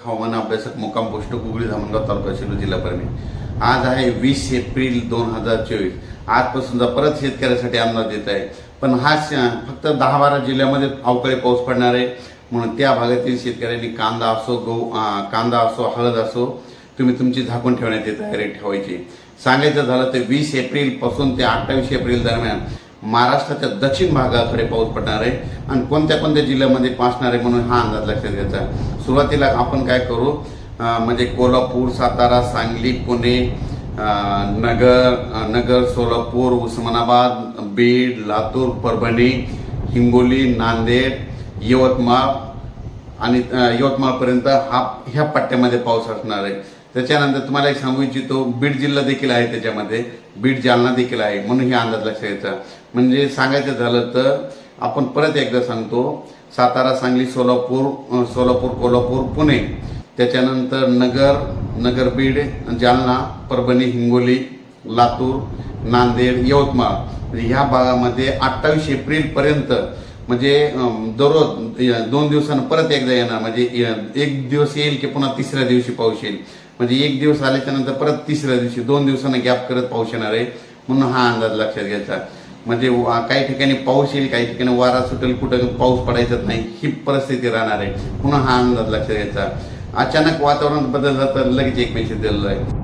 हवामान अभ्यासक मुक्काम पोस्ट गुगळी धामणगाव तालुका शिरूर जिल्हा परभणी आज आहे वीस एप्रिल दोन हजार चोवीस. आजपासून परत शेतकऱ्यासाठी अंदाज देत आहे. पण हा श- फक्त दहा बारा जिल्ह्यामध्ये अवकाळी पाऊस पडणार आहे. म्हणून त्या भागातील शेतकऱ्यांनी कांदा असो गहू कांदा असो हळद असो तुम्ही तुमची झाकून ठेवण्याची तयारी ठेवायची. सांगायचं झालं तर वीस एप्रिलपासून ते अठ्ठावीस एप्रिल दरम्यान महाराष्ट्राच्या दक्षिण भागाकडे पाऊस पडणार आहे आणि कोणत्या कोणत्या जिल्ह्यामध्ये पासणार आहे म्हणून हा अंदाज लक्षात घ्यायचा सुरुवातीला आपण काय करू? म्हणजे कोल्हापूर सातारा सांगली पुणे नगर नगर सोलापूर उस्मानाबाद बीड लातूर परभणी हिंगोली नांदेड यवतमाळ आणि यवतमाळपर्यंत हा ह्या पट्ट्यामध्ये पाऊस असणार आहे. त्याच्यानंतर तुम्हाला एक सांगू इच्छितो बीड जिल्हा देखील आहे त्याच्यामध्ये. बीड जालना देखील आहे म्हणून हे अंदाज लक्षात घ्यायचा म्हणजे सांगायचं झालं तर आपण परत एकदा सांगतो सातारा सांगली सोलापूर सोलापूर कोल्हापूर पुणे. त्याच्यानंतर नगर नगर बीड जालना परभणी हिंगोली लातूर नांदेड यवतमाळ. म्हणजे ह्या भागामध्ये अठ्ठावीस एप्रिलपर्यंत म्हणजे दररोज दोन दिवसानं परत एकदा येणार. म्हणजे य- एक दिवस येईल की पुन्हा तिसऱ्या दिवशी पाऊस येईल. म्हणजे एक दिवस आल्याच्यानंतर परत तिसऱ्या दिवशी दोन दिवसांना गॅप करत पाऊस येणार आहे म्हणून हा अंदाज लक्षात घ्यायचा. म्हणजे वा- काही ठिकाणी पाऊस येईल काही ठिकाणी वारा सुटेल कुठं पाऊस पडायचाच नाही ही परिस्थिती राहणार आहे. म्हणून हा अंदाज लक्षात घ्यायचा. अचानक वातावरण बदल तर लगेच एक मेसेज दिलेला आहे.